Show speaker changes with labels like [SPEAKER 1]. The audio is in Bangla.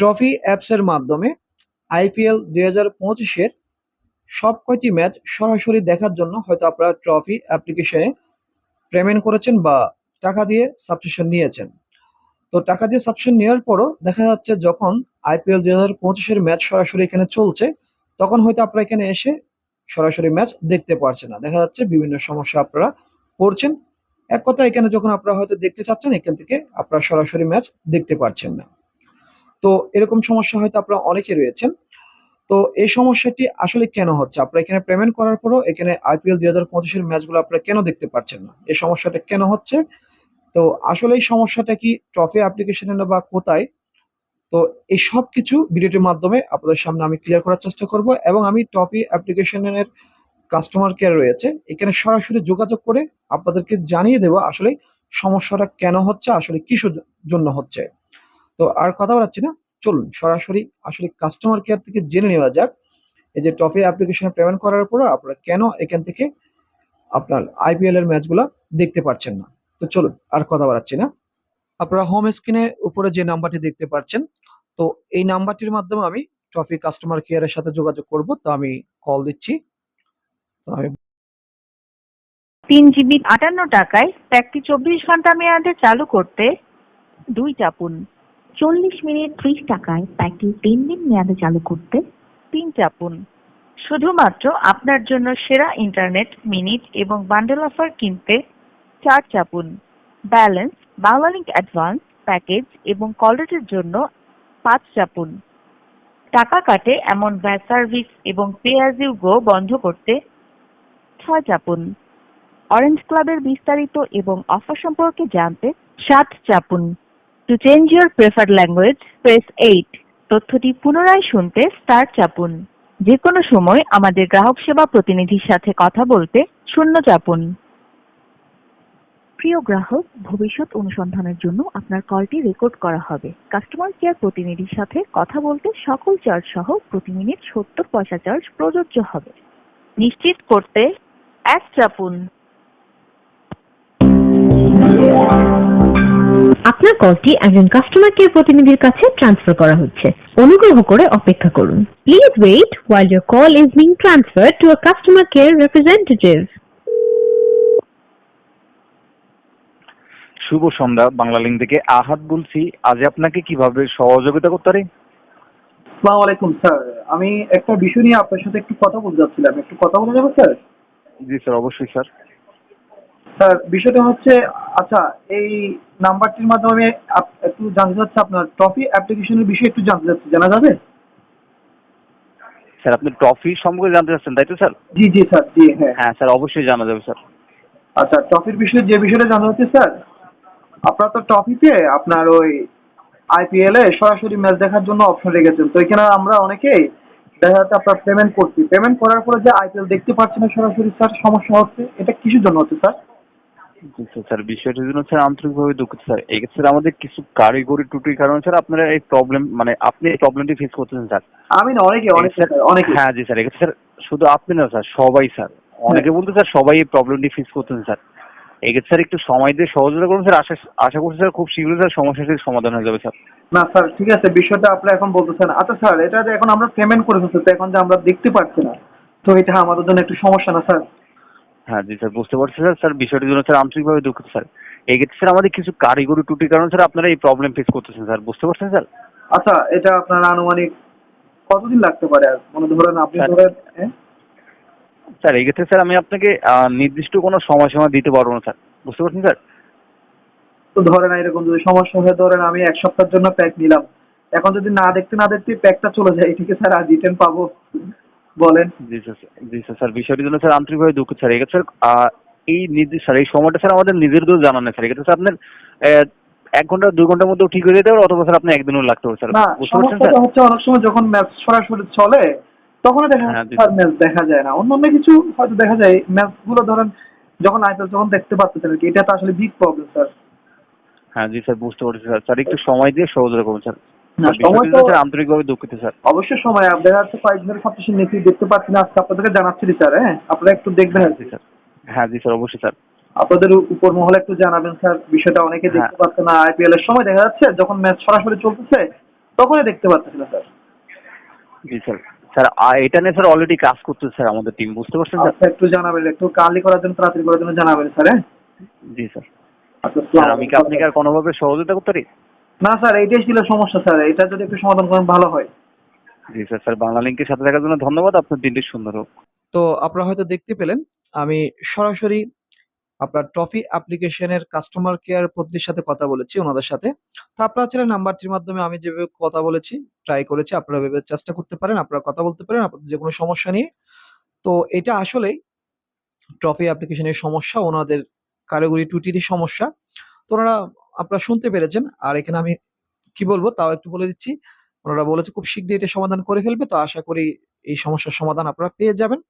[SPEAKER 1] ট্রফি অ্যাপসের মাধ্যমে আইপিএল দুই হাজার পঁচিশের সব কয়টি ম্যাচ সরাসরি দেখার জন্য হয়তো আপনারা ট্রফি অ্যাপ্লিকেশনে পেমেন্ট করেছেন বা টাকা দিয়ে সাবস্ক্রিপশন নিয়েছেন। তো টাকা দিয়ে সাবস্ক্রিপশন নেওয়ার পরও দেখা যাচ্ছে যখন আইপিএল দুই হাজার পঁচিশের ম্যাচ সরাসরি এখানে চলছে, তখন হয়তো আপনারা এখানে এসে সরাসরি ম্যাচ দেখতে পারছেন না। দেখা যাচ্ছে বিভিন্ন সমস্যা আপনারা পড়ছেন। এক কথা এখানে যখন আপনারা হয়তো দেখতে চাচ্ছেন, এখান থেকে আপনারা সরাসরি ম্যাচ দেখতে পারছেন না। তো এরকম সমস্যা হয়তো আপনারা অনেকে রয়েছেন। তো এই সমস্যাটি আসলে কেন হচ্ছে? আপনারা এখানে পেমেন্ট করার পরও এখানে আইপিএল দুই হাজার পঁচিশের ম্যাচগুলো আপনারা কেন দেখতে পাচ্ছেন না? এই সমস্যাটা কেন হচ্ছে? তো আসলে এই সমস্যাটা কি ট্রফি অ্যাপ্লিকেশনে বা কোথায়? তো এই সব কিছু ভিডিওটির মাধ্যমে আপনাদের সামনে আমি ক্লিয়ার করার চেষ্টা করব এবং আমি ট্রফি অ্যাপ্লিকেশনের কাস্টমার কেয়ার রয়েছে। এখানে সরাসরি যোগাযোগ করে আপনাদেরকে জানিয়ে দেবো আসলে সমস্যাটা কেন হচ্ছে, আসলে কিসের জন্য হচ্ছে। তো আর কথা বলাচ্ছি না। চলুন, সরাসরি আসলে কাস্টমার কেয়ার থেকে জেনে নেওয়া যাক। এই যে ট্রফি অ্যাপ্লিকেশনে পেমেন্ট করার পর আপনারা কেন এখান থেকে আপনার আইপিএল এর ম্যাচগুলো দেখতে পাচ্ছেন না? তো চলুন, আর কথা বাড়াচ্ছি না। আপনারা হোম স্ক্রিনে উপরে যে নাম্বারটি দেখতে পাচ্ছেন তো এই নাম্বারটির মাধ্যমে আমি ট্রফি কাস্টমার কেয়ারের সাথে যোগাযোগ করব। তো আমি কল দিচ্ছি। তো আমি
[SPEAKER 2] তিন জিবি আটান্ন টাকায় প্যাকটি চব্বিশ ঘণ্টা মেয়াদে চালু করতে দুই চাপুন
[SPEAKER 3] চল্লিশ মিনিট ত্রিশ টাকায় প্যাকটি তিন দিন মেয়াদে চালু করতে
[SPEAKER 2] তিন চাপুন শুধুমাত্র আপনার জন্য সেরা ইন্টারনেট মিনিট এবং বান্ডেল অফার কিনতে চার চাপুন ব্যালেন্স বাংলালিংক অ্যাডভান্স প্যাকেজ এবং কলরেটের জন্য পাঁচ চাপুন টাকা কাটে এমন ব্যাচ সার্ভিস এবং পে অ্যাজ ইউ গো বন্ধ করতে ছয় চাপুন অরেঞ্জ ক্লাবের বিস্তারিত এবং অফার সম্পর্কে জানতে সাত চাপুন to change your preferred language press eight তথ্যটি পুনরায় শুনতে স্টার চাপুন। যে কোনো সময় আমাদের গ্রাহক সেবা প্রতিনিধির সাথে কথা বলতে শূন্য চাপুন।
[SPEAKER 3] প্রিয় গ্রাহক, ভবিষ্যৎ অনুসন্ধানের জন্য আপনার কলটি রেকর্ড করা হবে। কাস্টমার কেয়ার প্রতিনিধির সাথে কথা বলতে সকল চার্জ সহ প্রতি মিনিট সত্তর পয়সা চার্জ প্রযোজ্য হবে।
[SPEAKER 2] নিশ্চিত করতে এক চাপুন।
[SPEAKER 4] আপনার কলটি একজন কাস্টমার কেয়ার প্রতিনিধির কাছে ট্রান্সফার করা হচ্ছে। অনুগ্রহ করে অপেক্ষা করুন। Please wait while your call is being transferred to a customer care representative
[SPEAKER 5] শুভ সন্ধ্যা বাংলা লিঙ্ক থেকে আহাদ বলছি। আজ আপনাকে কীভাবে সহযোগিতা করতে পারি?
[SPEAKER 1] আসসালামু আলাইকুম স্যার। আমি একটা বিষয় নিয়ে আপনার সাথে একটু কথা বলতে চাচ্ছিলাম একটু কথা বলা যাবে স্যার?
[SPEAKER 5] জি স্যার অবশ্যই স্যার।
[SPEAKER 1] স্যার বিষয়টা হচ্ছে আচ্ছা এই নাম্বারটির মাধ্যমে আমি একটু জানতে চাচ্ছি আপনার ট্রফি অ্যাপ্লিকেশনের বিষয়ে একটু জানতে চাচ্ছি জানা যাবে?
[SPEAKER 5] স্যার আপনি ট্রফি সম্পর্কে জানতে চাচ্ছেন তাই তো স্যার?
[SPEAKER 1] জি জি স্যার জি হ্যাঁ।
[SPEAKER 5] হ্যাঁ স্যার অবশ্যই জানা যাবে স্যার।
[SPEAKER 1] আচ্ছা ট্রফির বিষয়ে যে বিষয়টা জানা হচ্ছে স্যার আপনার তো ট্রফিতে আপনার ওই আইপিএল এ সরাসরি ম্যাচ দেখার জন্য অপশন রেখেছেন তো এখানে আমরা অনেকেই দেখা যাচ্ছে আপনার পেমেন্ট করছি। পেমেন্ট করার পরে যে আইপিএল দেখতে পাচ্ছি না সরাসরি স্যার সমস্যা হচ্ছে এটা কিসের জন্য হচ্ছে স্যার?
[SPEAKER 5] স্যার বিষয়টির জন্য স্যার আন্তরিকভাবে দুঃখিত স্যার আমাদের কিছু কারিগরি ত্রুটির কারণে স্যার আপনারা এই প্রবলেম মানে আপনি এই প্রবলেমটি ফেস করতেছেন স্যার
[SPEAKER 1] আমি না অনেকে অনেকে
[SPEAKER 5] স্যার
[SPEAKER 1] অনেকে।
[SPEAKER 5] হ্যাঁ জি স্যার স্যার শুধু আপনি না স্যার সবাই স্যার অনেকে বলতে স্যার সবাই এই প্রবলেমটি ফেস করতেছেন স্যার এক্ষেত্রে স্যার একটু সময় দিয়ে সহযোগিতা করুন স্যার আশা আশা করছি স্যার খুব শীঘ্রই স্যার সমস্যাটির সমাধান হয়ে যাবে স্যার
[SPEAKER 1] না স্যার ঠিক আছে বিষয়টা আপনি এখন বলতেছেন আচ্ছা স্যার এটা যে এখন আমরা পেমেন্ট করে ফেলছি তো এখন যে আমরা দেখতে পাচ্ছি না তো এটা আমাদের জন্য একটু সমস্যা না স্যার
[SPEAKER 5] হ্যাঁ জি স্যার বুঝতে পারছি স্যার। স্যার বিষয়টির জন্য স্যার আন্তরিকভাবে দুঃখিত স্যার। এক্ষেত্রে স্যার আমাদের কিছু কারিগরি ত্রুটির কারণে স্যার আপনারা এই প্রবলেম ফেস করতেছেন স্যার। বুঝতে পারছেন স্যার?
[SPEAKER 1] আচ্ছা এটা আপনার আনুমানিক কতদিন লাগতে পারে? মানে ধরেন আপনি
[SPEAKER 5] স্যার।
[SPEAKER 1] ধরেন হ্যাঁ?
[SPEAKER 5] স্যার এক্ষেত্রে স্যার আমি আপনাকে নির্দিষ্ট কোনো সময়সীমা দিতে পারব না স্যার। বুঝতে পারছেন স্যার?
[SPEAKER 1] তো ধরেন এরকম যদি সমস্যা হয়ে ধরেন আমি এক সপ্তাহের জন্য প্যাক নিলাম। এখন যদি না দেখতে না দেখতে প্যাকটা চলে যায় ঠিক আছে স্যার আর রিটার্ন পাবো। বলেন।
[SPEAKER 5] জি স্যার জি স্যার স্যার বিষয়টির জন্য স্যার আন্তরিকভাবে দুঃখিত স্যার। এক্ষেত্রে স্যার এই স্যার এই সময়টা স্যার আমাদের নিজেদেরও জানা নেই স্যার। এক্ষেত্রে স্যার আপনার এক ঘণ্টা দুই ঘণ্টার মধ্যেও ঠিক হয়ে যেতে পারে অথবা স্যার আপনি একদিনও লাগতে পারে স্যার।
[SPEAKER 1] সমস্যাটা হচ্ছে অনেক সময় যখন ম্যাচ সরাসরি চলে তখন দেখা
[SPEAKER 5] হ্যাঁ,
[SPEAKER 1] স্যার ম্যাচ দেখা যায় না। অন্যান্য কিছু হয়তো দেখা যায় ম্যাচগুলো ধরেন যখন আইপিএল যখন দেখতে পাচ্ছেন এটা তো আসলে বিগ প্রবলেম স্যার।
[SPEAKER 5] হ্যাঁ জি স্যার বুঝতে পারছি স্যার। স্যার একটু সময় দিয়ে সহযোগিতা করুন স্যার।
[SPEAKER 1] না
[SPEAKER 5] আন্তরিকভাবে দুঃখিত স্যার।
[SPEAKER 1] অবশ্যই সময় দেখা যাচ্ছে দেখতে পাচ্ছি না আজকে আপনাদেরকে জানাচ্ছি স্যার হ্যাঁ? আপনারা একটু দেখবেন। আর
[SPEAKER 5] স্যার। হ্যাঁ জি স্যার অবশ্যই স্যার।
[SPEAKER 1] আপনাদের উপর মহলে একটু জানাবেন স্যার বিষয়টা অনেকে দেখতে
[SPEAKER 5] হ্যাঁ।
[SPEAKER 1] পাচ্ছে না আইপিএল এর সময় দেখা যাচ্ছে যখন ম্যাচ সরাসরি চলতেছে তখনই দেখতে পাচ্ছিল স্যার।
[SPEAKER 5] জি স্যার। স্যার এটা নিয়ে স্যার অলরেডি কাজ করতেছে স্যার আমাদের টিম বুঝতে পারছেন স্যার?
[SPEAKER 1] আচ্ছা একটু জানাবেন একটু কালি করার জন্য তাড়াতাড়ি করার জন্য জানাবেন স্যার হ্যাঁ?
[SPEAKER 5] জি স্যার।
[SPEAKER 1] আচ্ছা
[SPEAKER 5] স্যার আমি কি আপনাকে আর কোনোভাবে সহযোগিতা করতে পারি?
[SPEAKER 1] না স্যার এইটাই ছিল সমস্যা স্যার। এটা যদি একটু সমাধান করেন ভালো হয়।
[SPEAKER 5] জি স্যার। স্যার বাংলা লিঙ্কের সাথে থাকার জন্য ধন্যবাদ। আপনার দিনটি সুন্দর হোক।
[SPEAKER 1] তো আপনারা হয়তো দেখতে পেলেন আমি সরাসরি আপনার ট্রফি অ্যাপ্লিকেশনের কাস্টমার কেয়ার প্রতিনিধির সাথে কথা বলেছি ওনাদের সাথে। তো আপনারা চাইলে নাম্বারটির মাধ্যমে আমি যেভাবে কথা বলেছি ট্রাই করেছি আপনারা ভেবে চেষ্টা করতে পারেন আপনারা কথা বলতে পারেন আপনাদের যে কোনো সমস্যা নিয়ে। তো এটা আসলেই ট্রফি অ্যাপ্লিকেশনের সমস্যা ওনাদের কারিগরি ত্রুটিরই সমস্যা। তো ওনারা আপনারা শুনতে পেরেছেন। আর এখানে আমি কি বলব, তাও একটু বলে দিচ্ছি, ওনারা বলেছে খুব শীঘ্রই এটা সমাধান করে ফেলবে। তো আশা করি এই সমস্যার সমাধান আপনারা পেয়ে যাবেন।